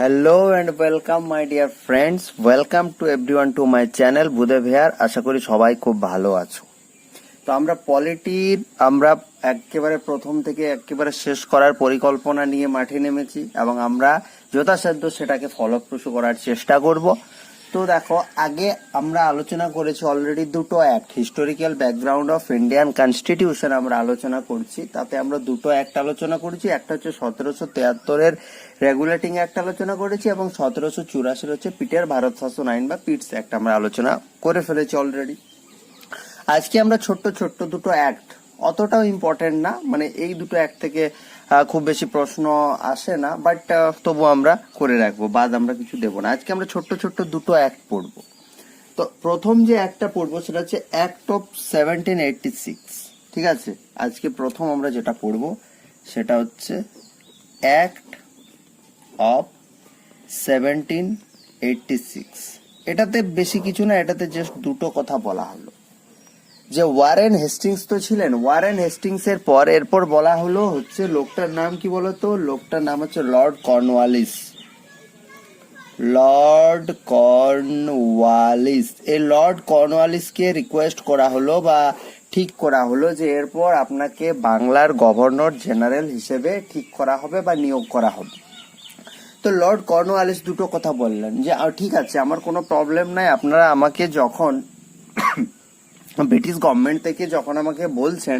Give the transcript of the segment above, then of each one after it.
Hello and welcome my dear friends welcome to everyone to my channel বুদেভ here আশা করি সবাই খুব ভালো আছো তো আমরা পলিটির আমরা একেবারে প্রথম থেকে একেবারে শেষ করার পরিকল্পনা নিয়ে মাঠে নেমেছি এবং আমরা যথাসাধ্য সেটাকে ফলপ্রসূ করার চেষ্টা করবো তো দেখো আগে আমরা আলোচনা করেছি অলরেডি দুটো act historical background of Indian constitution আমরা আলোচনা করছি তাতে আমরা দুটো অ্যাক্ট আলোচনা করেছি একটা হচ্ছে সতেরোশো তেয়াত্তরের রেগুলেটিং অ্যাক্ট আলোচনা করেছি এবং সতেরোশো চুরাশির হচ্ছে পিটের ভারত শাসন আইন বা পিটস অ্যাক্ট আমরা আলোচনা করে ফেলেছি অলরেডি আজকে আমরা ছোট্ট ছোট্ট দুটো অ্যাক্ট অতটাও ইম্পর্টেন্ট না মানে এই দুটো অ্যাক্ট থেকে খুব বেশি প্রশ্ন আসে না বাট তবু আমরা করে রাখবো বাদ আমরা কিছু দেবো না আজকে আমরা ছোট্ট ছোট্ট দুটো অ্যাক্ট পড়বো তো প্রথম যে অ্যাক্টটা পড়বো সেটা হচ্ছে act of seventeen eighty six ঠিক আছে আজকে প্রথম আমরা যেটা পড়বো সেটা হচ্ছে act of seventeen eighty six এটাতে বেশি কিছু না এটাতে জাস্ট দুটো কথা বলা হলো যে ওয়ারেন হেস্টিংস তো ছিলেন ওয়ারেন হেস্টিংস এর পর এরপর বলা হলো হচ্ছে লোকটার নাম কি বলতো লোকটার নাম হচ্ছে লর্ড কর্নওয়ালিস লর্ড কর্নওয়ালিস এই লর্ড কর্নওয়ালিসকে রিকোয়েস্ট করা হলো বা ঠিক করা হলো যে এরপর আপনাকে বাংলার গভর্নর জেনারেল হিসেবে ঠিক করা হবে বা নিয়োগ করা হবে তো লর্ড কর্নওয়ালিস দুটো কথা বললেন যে ঠিক আছে আমার কোনো প্রবলেম নাই আপনারা আমাকে যখন ব্রিটিশ গভর্নমেন্ট থেকে যখন আমাকে বলছেন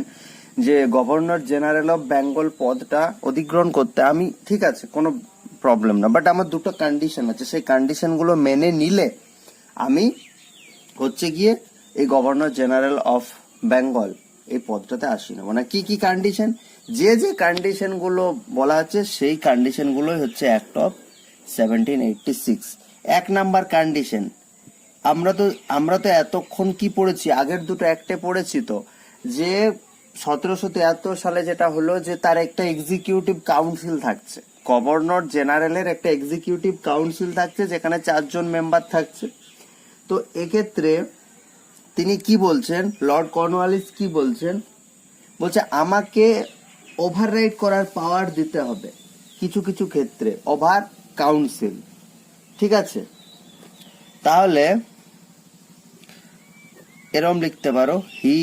যে গভর্নর জেনারেল অফ বেঙ্গল পদটা অধিগ্রহণ করতে আমি ঠিক আছে কোনো প্রবলেম না বাট আমার দুটো কন্ডিশন আছে সেই কন্ডিশনগুলো মেনে নিলে আমি হচ্ছে গিয়ে এই গভর্নর জেনারেল অফ বেঙ্গল এই পদটাতে আসি না মানে কি কি কন্ডিশন যে যে কন্ডিশনগুলো বলা আছে সেই কন্ডিশনগুলোই হচ্ছে act of seventeen eighty six এক নাম্বার কন্ডিশন আমরা তো আমরা তো এতক্ষণ কি পড়েছি আগের দুটো একটা পড়েছি তো যে সতেরোশো তিয়াত্তর সালে যেটা হলো যে তার একটা এক্সিকিউটিভ কাউন্সিল থাকছে গভর্নর জেনারেলের একটা এক্সিকিউটিভ কাউন্সিল থাকছে যেখানে চারজন মেম্বার থাকছে তো এক্ষেত্রে তিনি কি বলছেন লর্ড কর্নওয়ালিস কি বলছেন বলছে আমাকে ওভাররাইড করার পাওয়ার দিতে হবে কিছু কিছু ক্ষেত্রে ওভার কাউন্সিল ঠিক আছে তাহলে এরম লিখতে পারো হি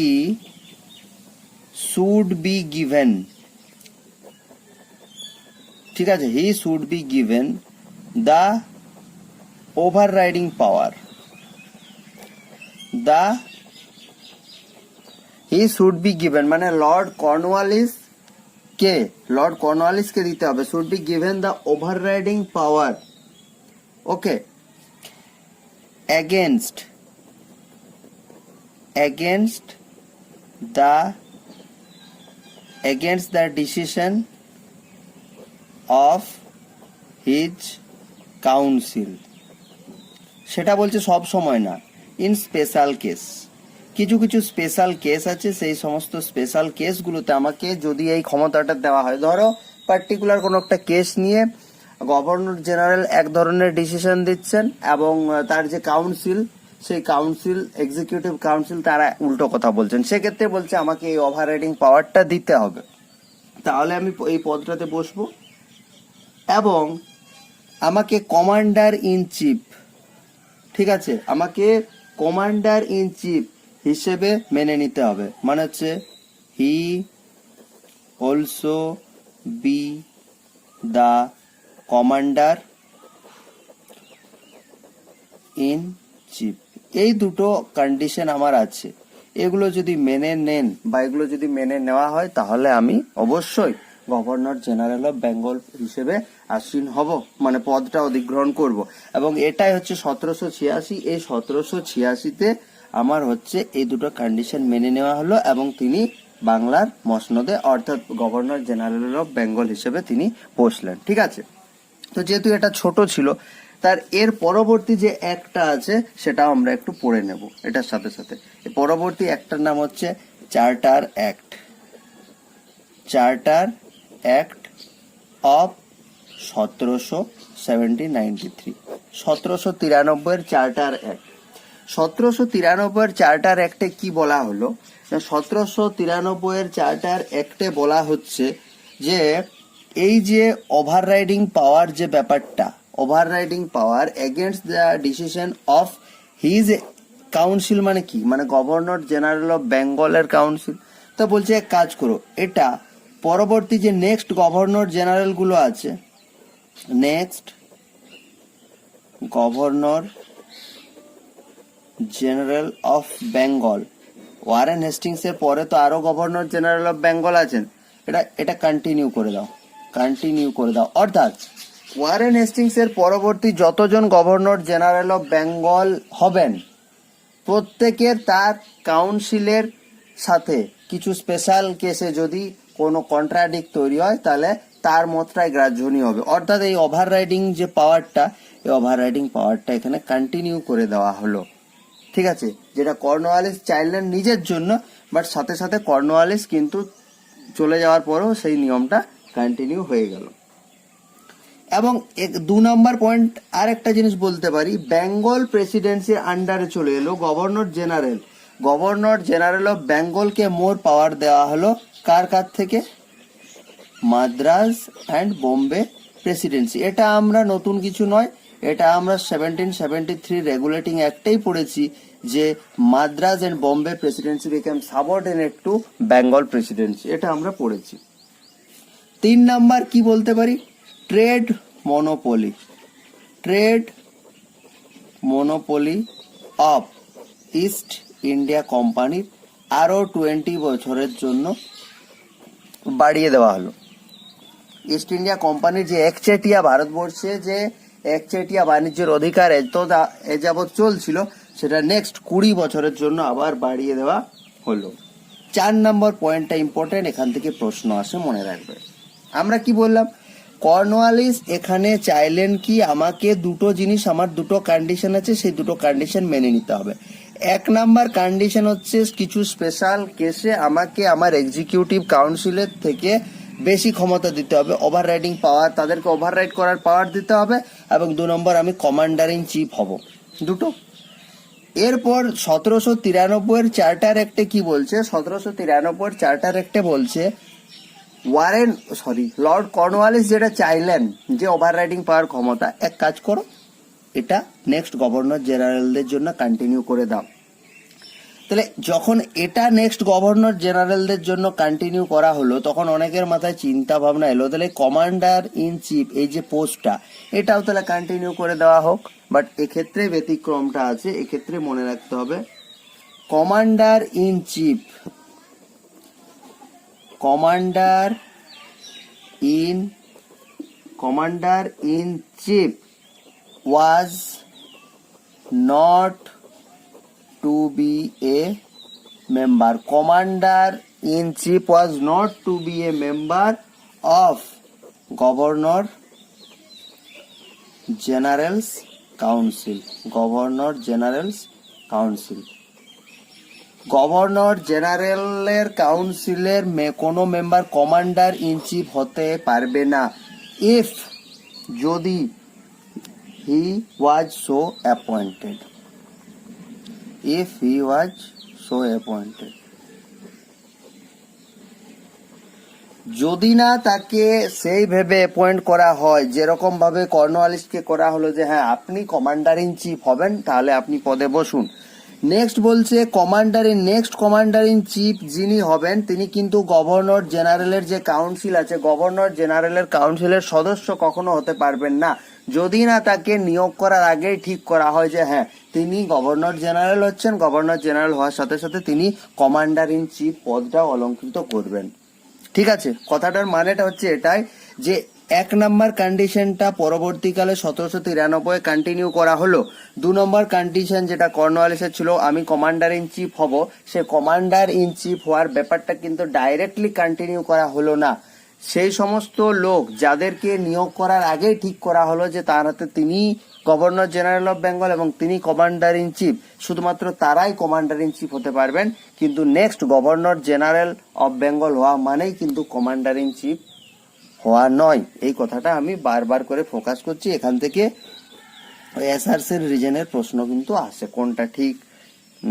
শুড বি গিভেন ঠিক আছে he should be given the overriding power the he should be given মানে লর্ড কর্নওয়ালিস কে লর্ড কে দিতে হবে should be given the overriding power okay against against the against the decision of his council সেটা বলছে সব সময় না ইন স্পেশাল কেস কিছু কিছু স্পেশাল কেস আছে সেই সমস্ত স্পেশাল কেসগুলোতে আমাকে যদি এই ক্ষমতাটা দেওয়া হয় ধরো পার্টিকুলার কোনো একটা কেস নিয়ে গভর্নর জেনারেল এক ধরনের ডিসিশন দিচ্ছেন এবং তার যে কাউন্সিল সেই কাউন্সিল এক্সিকিউটিভ কাউন্সিল তারা উল্টো কথা বলছেন সেক্ষেত্রে বলছে আমাকে এই ওভার রাইডিং পাওয়ারটা দিতে হবে তাহলে আমি এই পদটাতে বসবো এবং আমাকে কমান্ডার ইন চিফ ঠিক আছে আমাকে কমান্ডার ইন চিফ হিসেবে মেনে নিতে হবে মানে হচ্ছে he also be the commander in chief এই দুটো কন্ডিশন আমার আছে এগুলো যদি মেনে নেন বা এগুলো যদি মেনে নেওয়া হয় তাহলে আমি অবশ্যই গভর্নর জেনারেল অফ বেঙ্গল হিসেবে আসীন হব মানে পদটা অধিগ্রহণ করব এবং এটাই হচ্ছে সতেরোশো ছিয়াশি এই সতেরোশো ছিয়াশিতে আমার হচ্ছে এই দুটো কন্ডিশন মেনে নেওয়া হলো এবং তিনি বাংলার মসনদে অর্থাৎ গভর্নর জেনারেল অফ বেঙ্গল হিসেবে তিনি বসলেন ঠিক আছে তো যেহেতু এটা ছোট ছিল তার এর পরবর্তী যে একটা আছে সেটাও আমরা একটু পড়ে নেব এটার সাথে সাথে পরবর্তী একটার নাম হচ্ছে charter act charter act of সতেরোশো সেভেন্টি নাইনটি থ্রি সতেরোশো তিরানব্বইয়ের চার্টার অ্যাক্ট সতেরোশো তিরানব্বইয়ের চার্টার অ্যাক্টে কি বলা হলো সতেরোশো তিরানব্বইয়ের চার্টার অ্যাক্টে বলা হচ্ছে যে এই যে ওভার রাইডিং পাওয়ার যে ব্যাপারটা overriding power against the decision of his council মানে কি মানে গভর্নর জেনারেল অফ বেঙ্গলের কাউন্সিল তো বলছে এক কাজ করো এটা পরবর্তী যে নেক্সট গভর্নর জেনারেলগুলো আছে next governor general of Bengal Warren হেস্টিংসের পরে তো আরও গভর্নর জেনারেল অফ বেঙ্গল আছেন এটা এটা কন্টিনিউ করে দাও কন্টিনিউ করে দাও অর্থাৎ ওয়ারেন হেস্টিংস এর পরবর্তী যতজন গভর্নর জেনারেল অফ বেঙ্গল হবেন প্রত্যেকের তার কাউন্সিলের সাথে কিছু স্পেশাল কেসে যদি কোনো কন্ট্রাডিক তৈরি হয় তাহলে তার মতটাই গ্রাহ্যনীয় হবে অর্থাৎ এই ওভার রাইডিং যে পাওয়ারটা এই ওভার রাইডিং পাওয়ারটা এখানে কন্টিনিউ করে দেওয়া হলো ঠিক আছে যেটা কর্নওয়ালিস চাইলেন নিজের জন্য বাট সাথে সাথে কর্নওয়ালিস কিন্তু চলে যাওয়ার পরেও সেই নিয়মটা কন্টিনিউ হয়ে গেল এবং দু নম্বর পয়েন্ট আর একটা জিনিস বলতে পারি বেঙ্গল প্রেসিডেন্সির আন্ডারে চলে এলো governor general governor general of বেঙ্গলকে more power দেওয়া হলো কার কার থেকে মাদ্রাজ অ্যান্ড বোম্বে প্রেসিডেন্সি এটা আমরা নতুন কিছু নয় এটা আমরা সেভেন্টিন সেভেন্টি থ্রি রেগুলেটিং অ্যাক্টেই পড়েছি যে Madras and Bombay presidency became subordinate to Bengal presidency এটা আমরা পড়েছি তিন নাম্বার কি বলতে পারি trade monopoly trade monopoly of East India কোম্পানির আরও টোয়েন্টি বছরের জন্য বাড়িয়ে দেওয়া হলো ইস্ট ইন্ডিয়া কোম্পানির যে একচেটিয়া ভারতবর্ষে যে একচেটিয়া বাণিজ্যের অধিকার এত এ যাবৎ চলছিল সেটা নেক্সট কুড়ি বছরের জন্য আবার বাড়িয়ে দেওয়া হলো চার নম্বর পয়েন্টটা ইম্পর্টেন্ট এখান থেকে প্রশ্ন আসে মনে রাখবে আমরা কি বললাম কর্নওয়ালিস এখানে চাইলেন কি আমাকে দুটো জিনিস আমার দুটো কন্ডিশন আছে সেই দুটো কন্ডিশন মেনে নিতে হবে এক নাম্বার কন্ডিশন হচ্ছে কিছু স্পেশাল কেসে আমাকে আমার এক্সিকিউটিভ কাউন্সিলের থেকে বেশি ক্ষমতা দিতে হবে ওভার রাইডিং পাওয়ার তাদেরকে ওভার রাইড করার পাওয়ার দিতে হবে এবং দু নম্বর আমি কমান্ডার ইন চিফ হব দুটো এরপর সতেরোশো তিরানব্বইয়ের চার্টার অ্যাক্টে কি বলছে সতেরোশো তিরানব্বইয়ের চার্টার অ্যাক্টে বলছে ওয়ারেন সরি লর্ড কর্নওয়ালিস যেটা চাইলেন যে ওভার রাইডিং পাওয়ার ক্ষমতা এক কাজ করো এটা নেক্সট গভর্নর জেনারেলদের জন্য কন্টিনিউ করে দাও তাহলে যখন এটা নেক্সট গভর্নর জেনারেলদের জন্য কন্টিনিউ করা হলো তখন অনেকের মাথায় চিন্তা ভাবনা এলো তাহলে কমান্ডার ইন চিফ এই যে পোস্টটা এটাও তাহলে কন্টিনিউ করে দেওয়া হোক বাট এক্ষেত্রে ব্যতিক্রমটা আছে এক্ষেত্রে মনে রাখতে হবে commander in chief commander in chief was not to be a member. Commander in chief was not to be a member of Governor General's Council. Governor General's Council. Governor জেনারেলের কাউন্সিলের কোনো মেম্বার কমান্ডার ইন চিফ হতে পারবে না if যদি he was so appointed if he was so appointed যদি না তাকে সেই ভেবে অ্যাপয়েন্ট করা হয় যেরকম ভাবে কর্নওয়ালিসকে করা হলো যে হ্যাঁ আপনি কমান্ডার ইন চিফ হবেন তাহলে আপনি পদে বসুন নেক্সট বলছে commander in next commander in chief যিনি হবেন তিনি কিন্তু গভর্নর জেনারেলের যে কাউন্সিল আছে গভর্নর জেনারেলের কাউন্সিলের সদস্য কখনো হতে পারবেন না যদি না তাকে নিয়োগ করার আগেই ঠিক করা হয় যে হ্যাঁ তিনি গভর্নর জেনারেল হচ্ছেন গভর্নর জেনারেল হওয়ার সাথে সাথে তিনি কমান্ডার ইন চিফ পদটা অলঙ্কৃত করবেন ঠিক আছে কথাটার মানেটা হচ্ছে এটাই যে এক নম্বর কন্ডিশনটা পরবর্তীকালে সতেরোশো তিরানব্বই কন্টিনিউ করা হলো দু নম্বর কন্ডিশন যেটা কর্নওয়ালিসের ছিল আমি কমান্ডার ইন চিফ হব সে কমান্ডার ইন চিফ হওয়ার ব্যাপারটা কিন্তু ডাইরেক্টলি কন্টিনিউ করা হলো না সেই সমস্ত লোক যাদেরকে নিয়োগ করার আগেই ঠিক করা হলো যে তার হাতে তিনি গভর্নর জেনারেল অফ বেঙ্গল এবং তিনি কমান্ডার ইন চিফ শুধুমাত্র তারাই কমান্ডার ইন চিফ হতে পারবেন কিন্তু next governor general of Bengal হওয়া মানেই কিন্তু কমান্ডার ইন চিফ হওয়া নয় এই কথাটা আমি বারবার করে ফোকাস করছি এখান থেকে এসআরসির রিজনের প্রশ্ন কিন্তু আসে কোনটা ঠিক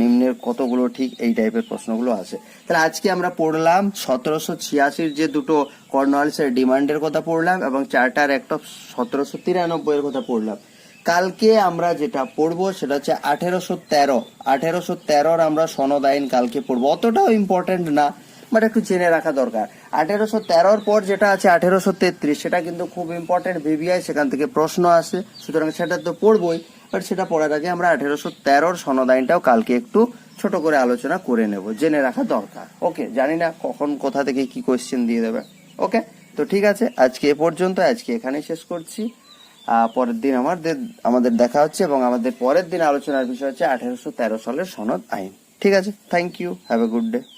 নিম্নের কতগুলো ঠিক এই টাইপের প্রশ্নগুলো আসে তাহলে আজকে আমরা পড়লাম সতেরোশো ছিয়াশির যে দুটো কর্নওয়ালিসের ডিমান্ডের কথা পড়লাম এবং চার্টার অ্যাক্ট অফ সতেরোশো তিরানব্বইয়ের কথা পড়লাম কালকে আমরা যেটা পড়বো সেটা হচ্ছে আঠেরোশো তেরো আঠেরোশো তেরোর আমরা সনদ আইন কালকে পড়বো অতটাও ইম্পর্টেন্ট না বাট একটু জেনে রাখা দরকার আঠেরোশো তেরোর পর যেটা আছে আঠেরোশো তেত্রিশ সেটা কিন্তু খুব ইম্পর্টেন্ট ভিভিআই সেখান থেকে প্রশ্ন আসে সুতরাং সেটা তো পড়বই বাট সেটা পড়ার আগে আমরা আঠেরোশো তেরোর সনদ আইনটাও কালকে একটু ছোট করে আলোচনা করে নেব জেনে রাখা দরকার ওকে জানি না কখন কোথা থেকে কি কোয়েশ্চেন দিয়ে দেবে ওকে তো ঠিক আছে আজকে এ পর্যন্ত আজকে এখানেই শেষ করছি পরের দিন আমাদের আমাদের দেখা হচ্ছে এবং আমাদের পরের দিন আলোচনার বিষয় হচ্ছে আঠেরোশো তেরো সালের সনদ আইন ঠিক আছে thank you have a good day